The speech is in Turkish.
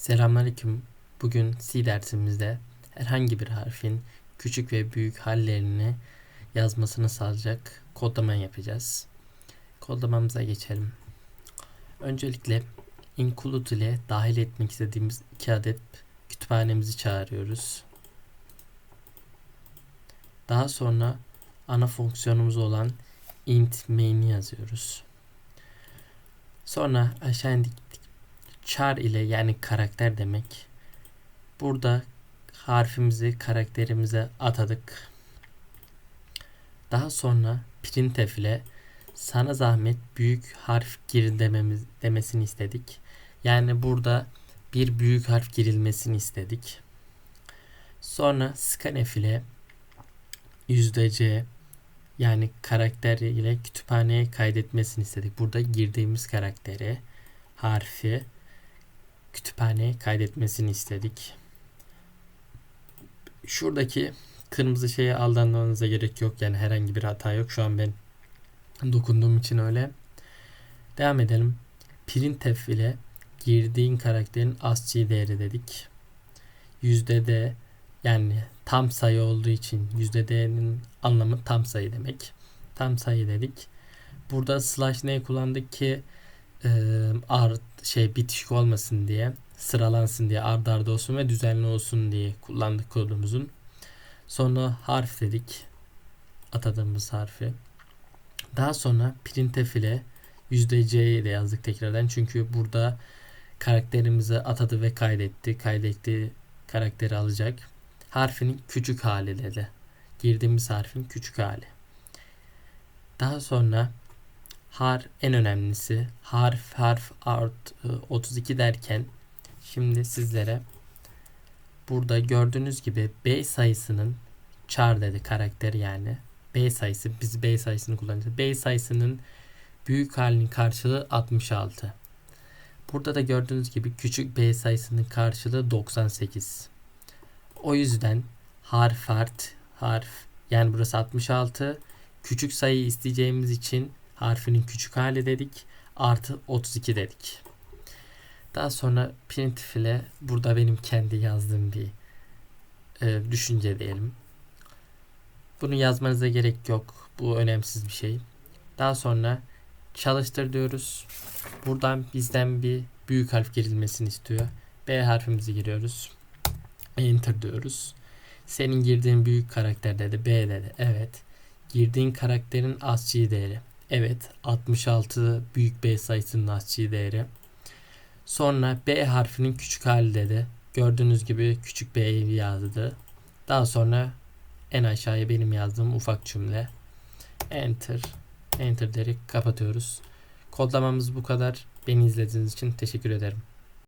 Selamünaleyküm. Bugün C dersimizde herhangi bir harfin küçük ve büyük hallerini yazmasını sağlayacak kodlama yapacağız. Kodlamamıza geçelim. Öncelikle include ile dahil etmek istediğimiz iki adet kütüphanemizi çağırıyoruz. Daha sonra ana fonksiyonumuz olan int main'i yazıyoruz. Sonra aşağı indik char ile yani karakter demek. Burada harfimizi karakterimize atadık. Daha sonra printf ile sana zahmet büyük harf gir dememiz, demesini istedik. Yani burada bir büyük harf girilmesini istedik. Sonra scanf ile %c yani karakter ile kütüphaneye kaydetmesini istedik. Burada girdiğimiz karakteri, harfi kütüphaneye kaydetmesini istedik. Şuradaki kırmızı şeye aldanmanıza gerek yok. Yani herhangi bir hata yok. Şu an ben dokunduğum için öyle. Devam edelim. Printf ile girdiğin karakterin ASCII değeri dedik. Yüzde de yani tam sayı olduğu için yüzde d'nin anlamı tam sayı demek. Tam sayı dedik. Burada slash ne kullandık ki art şey bitişik olmasın diye sıralansın diye ard arda olsun ve düzenli olsun diye kullandık kodumuzun. Sonra harf dedik. Atadığımız harfi. Daha sonra printf ile %c'yi de yazdık tekrardan. Çünkü burada karakterimizi atadı ve kaydetti. Kaydetti karakteri alacak. Harfinin küçük hali dedi. Girdiğimiz harfin küçük hali. Daha sonra har en önemlisi harf harf art 32 derken şimdi sizlere burada gördüğünüz gibi B sayısının char dedi karakter yani B sayısı biz B sayısını kullanacağız. B sayısının büyük halinin karşılığı 66. Burada da gördüğünüz gibi küçük B sayısının karşılığı 98. O yüzden harf harf harf yani burası 66 küçük sayı isteyeceğimiz için harfinin küçük hali dedik. Artı 32 dedik. Daha sonra printf ile burada benim kendi yazdığım bir e, düşünce diyelim. Bunu yazmanıza gerek yok. Bu önemsiz bir şey. Daha sonra çalıştır diyoruz. Buradan bizden bir büyük harf girilmesini istiyor. B harfimizi giriyoruz. Enter diyoruz. Senin girdiğin büyük karakter dedi. B dedi. Evet. Girdiğin karakterin ASCII değeri. Evet 66 büyük B sayısının ASCII değeri. Sonra B harfinin küçük hali dedi. Gördüğünüz gibi küçük B'yi yazdı. Daha sonra en aşağıya benim yazdığım ufak cümle. Enter. Enter derek kapatıyoruz. Kodlamamız bu kadar. Beni izlediğiniz için teşekkür ederim.